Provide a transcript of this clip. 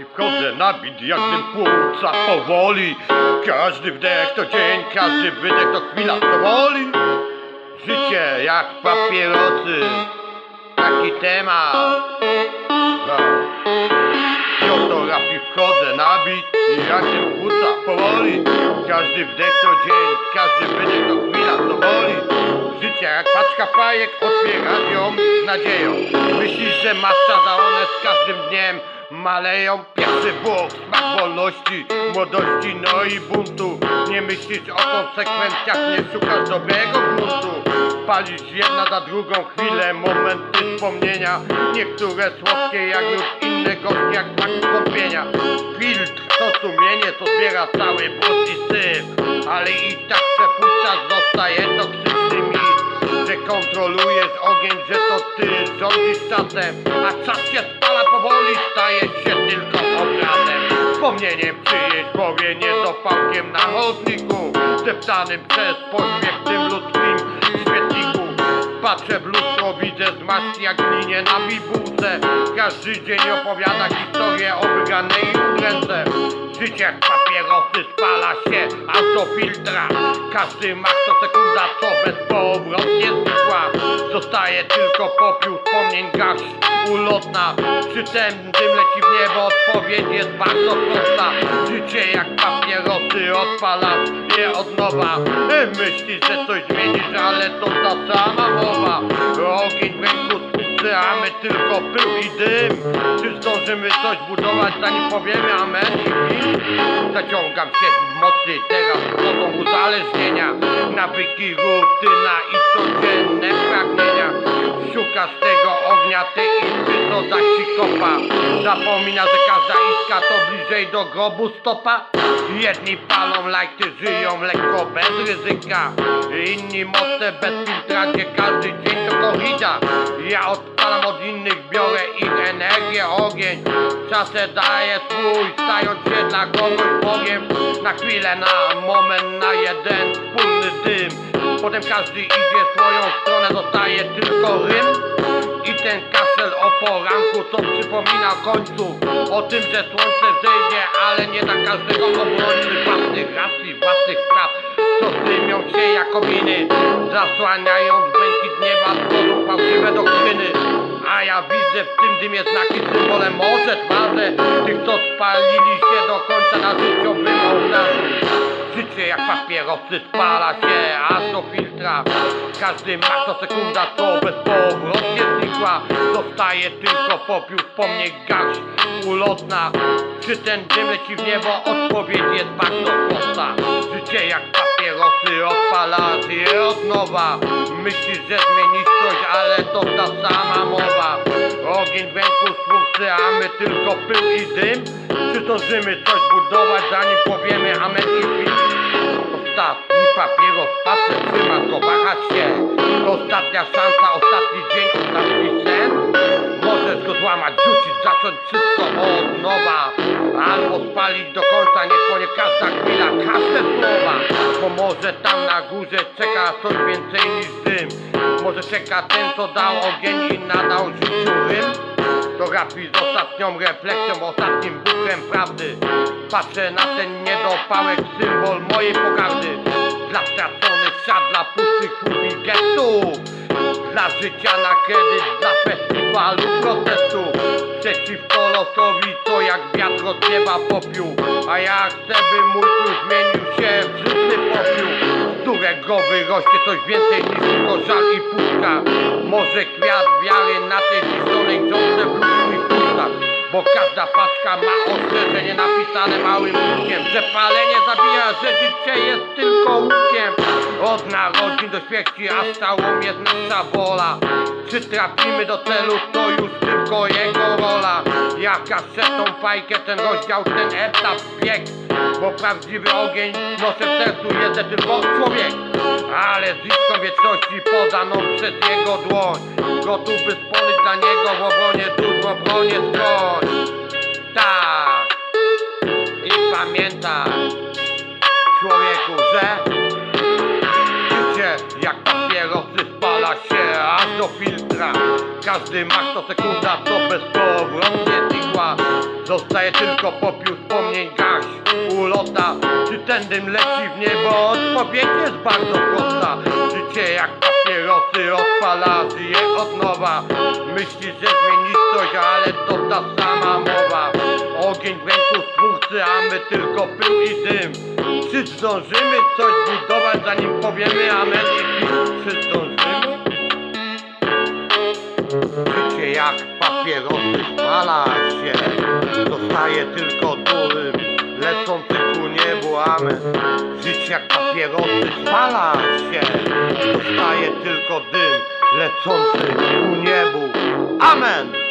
i wchodzę na bit, jakbym płuca powoli. Każdy wdech to dzień, każdy wydech to chwila powoli. Życie jak papierosy, taki temat. No. I oto rap i wchodzę na bit i jakbym płuca powoli. Każdy wdech to dzień, każdy wydech to chwila powoli. Życie jak paczka fajek, otwierasz ją z nadzieją. Myślisz, że masz czas, one z każdym dniem maleją. Pierwszy Bóg, smak wolności, młodości, no i buntu. Nie myślisz o konsekwencjach, nie szukasz dobrego gruntu. Palisz jedna za drugą chwilę, momenty wspomnienia. Niektóre słodkie jak już inne gorzkie jak smak wątpienia. Filtr to sumienie, co zbiera cały brud i syf. Ale i tak przepuszczasz, zostaje toksyczny. Że kontrolujesz ogień, że to ty rządzisz czasem A czas się spala powoli, Wspomnieniem czyjeś głowie, niedopałkiem na chodniku Zdeptanym przez pośpiech tym ludzkim Patrzę w lustro, widzę zmarszki jak linie na bibułce. Każdy dzień opowiada historię o wygranej udręce Życie jak papierosy spala się aż do filtra. Każdy ma co sekunda, co bezpowrotnie znikła. Zostaje tylko popiół wspomnień garść ulotna. Czy ten dym leci w niebo? Odpowiedź jest bardzo prosta Myślisz, że coś zmienisz, ale to ta sama mowa Ogień w ręku a my tylko pył i dym. Czy zdążymy coś budować, zanim powiemy amen? Zaciągam się w mocy, teraz wchodzą uzależnienia. Nawyki, rutyna i Szukasz ognia, tej co da ci kopa. Zapomina, że każda iskra to bliżej do grobu stopa. Jedni palą lajty, żyją lekko bez ryzyka. Inni mocne bez filtra, gdzie każdy dzień to korrida Ja odpalam od innych, biorę ich energię, ogień. Czasem daję swój, stając się dla kogoś Bogiem. Na chwilę, na moment, na jeden wspólny dym Potem każdy idzie swoją stronę, zostaje tylko rym i ten kaszel o poranku, co przypomina końcu O tym, że słońce zejdzie, ale nie dla każdego obrońcy Własnych racji, własnych praw, co dymią się jak kominy Zasłaniając błękit nieba, tworzą fałszywe doktryny a ja widzę w tym dymie znaki, symbole może twarze Tych, co spalili się do końca na ołtarzu Życie papierosy spala się aż do filtra Każdy ma co bezpowrotnie znikła. Zostaje tylko popiół wspomnień garść ulotna. Czy ten dym leci w niebo? Odpowiedź jest bardzo prosta. Życie jak papierosy odpalasz je od nowa. Myślisz, że zmienisz coś, ale to ta sama mowa. Ogień w ręku spółcy, a my tylko pył i dym. Czy zdążymy coś budować, zanim powiemy amen i film? Ostatni papieros patrzę, trzymasz go, wahasz się. Ostatnia szansa, ostatni dzień, ostatni sen Możesz go złamać, rzucić, zacząć wszystko od nowa. Albo spalić do końca, nie płonie każda chwila, każde słowa. Bo może tam na górze czeka coś więcej niż dym. Może czeka ten, co dał ogień i nadał życiu rym to rapi z ostatnią refleksją, ostatnim buchem prawdy. Patrzę na ten niedopałek, symbol mojej pogardy. Dla straconych szat, dla pustych słów i gestów Dla życia na kredyt, dla festiwalu protestu. Przeciwko losowi, co jak wiatr odwiewa popiół. A ja chcę, by mój plus zmienił się w żywny popiół którego wyrośnie coś więcej niż tylko żal i pustka Może kwiat wiary na tej grządce w ludzku i pustach Bo każda paczka ma ostrzeżenie napisane małym łukiem Że palenie zabija, że życie jest tylko łukiem. Od narodzin do śmierci, aż całą jest nasza wola Czy trafimy do celu, to już tylko jego rola Jaka tą fajkę, ten rozdział, ten etap bieg. Bo prawdziwy ogień noszę w sercu jedzie tylko człowiek Ale z bliską wieczności podaną przez jego dłoń. Gotów by spłonąć dla niego w obronie dóbr, w obronie skroń Tak. I pamiętaj Człowieku, że Życie jak papierosy spala się aż do filtra. Każdy mak to sekunda, co bezpowrotnie znikła Zostaje tylko popiół wspomnień gaś Ulota, czy ten dym leci w niebo? Odpowiedź jest bardzo prosta Życie jak papierosy rozpala, żyje od nowa Myślisz, że zmienisz coś, ale to ta sama mowa Ogień w ręku stwórcy, a my tylko pył i dym Czy zdążymy coś budować, zanim powiemy amen i? Czy zdążymy? Życie jak papierosy spala się. Zostaje tylko dym lecący ku niebu, amen. Życie jak papierosy spala się. Zostaje tylko dym lecący ku niebu, amen